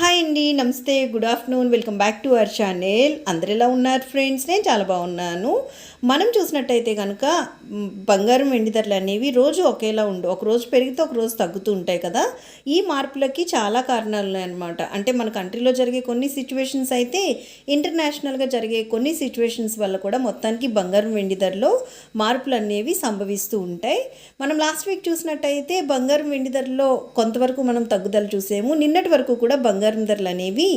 Hi అండి నమస్తే good afternoon welcome back to our channel. అందరు ఎలా ఉన్నారు ఫ్రెండ్స్? నేను చాలా బాగున్నాను. మనం చూసినట్టయితే కనుక బంగారం వెండి ధరలు అనేవి రోజు ఒకేలా ఉండు ఒక రోజు పెరిగితే ఒక రోజు తగ్గుతూ ఉంటాయి కదా. ఈ మార్పులకి చాలా కారణాలు అనమాట అంటే మన కంట్రీలో జరిగే కొన్ని సిచ్యువేషన్స్ అయితే ఇంటర్నేషనల్గా జరిగే కొన్ని సిచ్యువేషన్స్ వల్ల కూడా మొత్తానికి బంగారం వెండి ధరలో మార్పులు అనేవి సంభవిస్తూ ఉంటాయి. మనం లాస్ట్ వీక్ చూసినట్టయితే బంగారం వెండి ధరలో కొంతవరకు మనం తగ్గుదల చూసాము. నిన్నటి వరకు కూడా బంగారం ధరలు అనేవి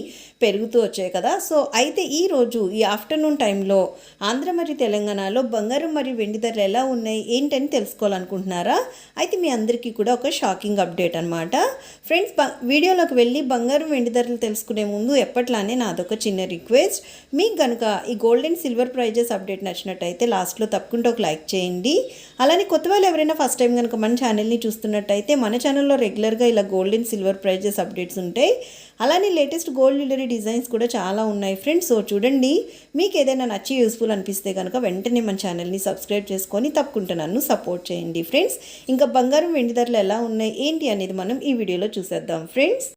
పెరుగుతూ వచ్చాయి కదా. సో అయితే ఈరోజు ఈ ఆఫ్టర్నూన్ టైంలో ఆంధ్ర మరియు తెలంగాణలో బంగారం మరియు వెండి ధరలు ఎలా ఉన్నాయి ఏంటని తెలుసుకోవాలనుకుంటున్నారా? అయితే మీ అందరికీ కూడా ఒక షాకింగ్ అప్డేట్ అనమాట ఫ్రెండ్స్ బ వీడియోలోకి వెళ్ళి బంగారం వెండి ధరలు తెలుసుకునే ముందు ఎప్పట్లానే నాదొక చిన్న రిక్వెస్ట్. మీకు కనుక ఈ gold and silver prizes update నచ్చినట్టయితే లాస్ట్లో తప్పకుండా ఒక లైక్ చేయండి. అలానే కొత్త వాళ్ళు ఎవరైనా ఫస్ట్ టైం కనుక మన ఛానల్ని చూస్తున్నట్టయితే మన ఛానల్లో రెగ్యులర్గా ఇలా gold and silver prizes updates ఉంటాయి. అలానే లేటెస్ట్ గోల్డ్ జ్యువెలరీ డిజైన్స్ కూడా చాలా ఉన్నాయి. ఫ్రెండ్స్ సో చూడండి మీకు ఏదైనా నచ్చి యూస్ఫుల్ అనిపిస్తే కనుక వెంటనే మన ఛానల్ని సబ్స్క్రైబ్ చేసుకొని తప్పకుండా నన్ను సపోర్ట్ చేయండి. ఫ్రెండ్స్ ఇంకా బంగారం వెండి ధరలు ఎలా ఉన్నాయి ఏంటి అనేది మనం ఈ వీడియోలో చూసేద్దాం. ఫ్రెండ్స్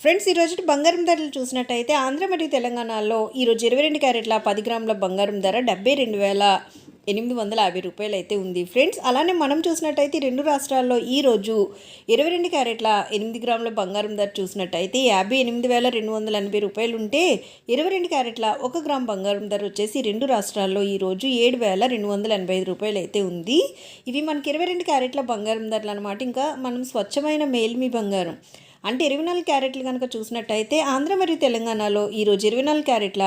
ఫ్రెండ్స్ ఈరోజు బంగారం ధరలు చూసినట్టయితే ఆంధ్ర మరియు తెలంగాణలో ఈరోజు ఇరవై రెండు క్యారెట్ల పది గ్రాముల బంగారం ధర డెబ్బై రెండు వేల ఎనిమిది వందల యాభై రూపాయలు అయితే ఉంది. ఫ్రెండ్స్ అలానే మనం చూసినట్టయితే రెండు రాష్ట్రాల్లో ఈరోజు ఇరవై రెండు క్యారెట్ల ఎనిమిది గ్రాముల బంగారం ధర చూసినట్టయితే యాభై ఎనిమిది వేల రెండు వందల ఎనభై రూపాయలు ఉంటే ఇరవై రెండు క్యారెట్ల ఒక గ్రామ్ బంగారం ధర వచ్చేసి రెండు రాష్ట్రాల్లో ఈరోజు ఏడు వేల రెండు వందల ఎనభై ఐదు రూపాయలు అయితే ఉంది. ఇవి మనకి ఇరవై రెండు క్యారెట్ల బంగారం ధరలు అనమాట ఇంకా మనం స్వచ్ఛమైన మేల్మి బంగారం అంటే ఇరవై నాలుగు క్యారెట్లు కనుక చూసినట్టయితే ఆంధ్ర మరియు తెలంగాణలో ఈరోజు ఇరవై నాలుగు క్యారెట్ల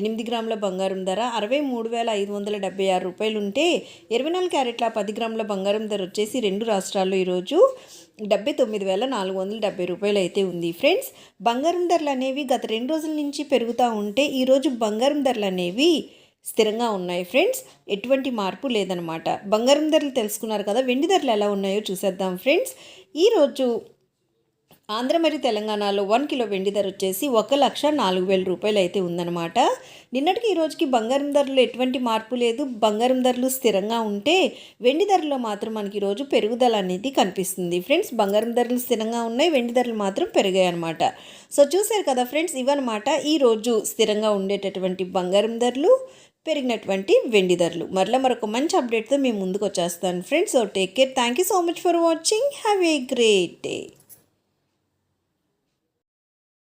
ఎనిమిది గ్రాముల బంగారం ధర అరవై మూడు వేల ఐదు వందల డెబ్బై ఆరు రూపాయలు ఉంటే ఇరవై నాలుగు క్యారెట్ల పది గ్రాముల బంగారం ధర వచ్చేసి రెండు రాష్ట్రాల్లో ఈరోజు డెబ్బై తొమ్మిది వేల నాలుగు వందల డెబ్బై రూపాయలు అయితే ఉంది. ఫ్రెండ్స్ బంగారం ధరలు అనేవి గత రెండు రోజుల నుంచి పెరుగుతూ ఉంటే ఈరోజు బంగారం ధరలు అనేవి స్థిరంగా ఉన్నాయి. ఫ్రెండ్స్ ఎటువంటి మార్పు లేదనమాట బంగారం ధరలు తెలుసుకున్నారు కదా వెండి ధరలు ఎలా ఉన్నాయో చూసేద్దాం. ఫ్రెండ్స్ ఈరోజు ఆంధ్ర మరియు తెలంగాణలో వన్ కిలో వెండి ధర వచ్చేసి ఒక లక్ష నాలుగు వేల రూపాయలు అయితే ఉందన్నమాట. నిన్నటికి ఈ రోజుకి బంగారం ధరలు ఎటువంటి మార్పు లేదు. బంగారం ధరలు స్థిరంగా ఉంటే వెండి ధరలో మాత్రం మనకి ఈరోజు పెరుగుదల అనేది కనిపిస్తుంది. ఫ్రెండ్స్ బంగారం ధరలు స్థిరంగా ఉన్నాయి వెండి ధరలు మాత్రం పెరిగాయి అనమాట సో చూశారు కదా ఫ్రెండ్స్ ఇవన్నమాట ఈరోజు స్థిరంగా ఉండేటటువంటి బంగారం ధరలు పెరిగినటువంటి వెండి ధరలు. మరలా మరొక మంచి అప్డేట్తో మేము ముందుకు వచ్చేస్తాను. Friends so take care thank you so much for watching have a great day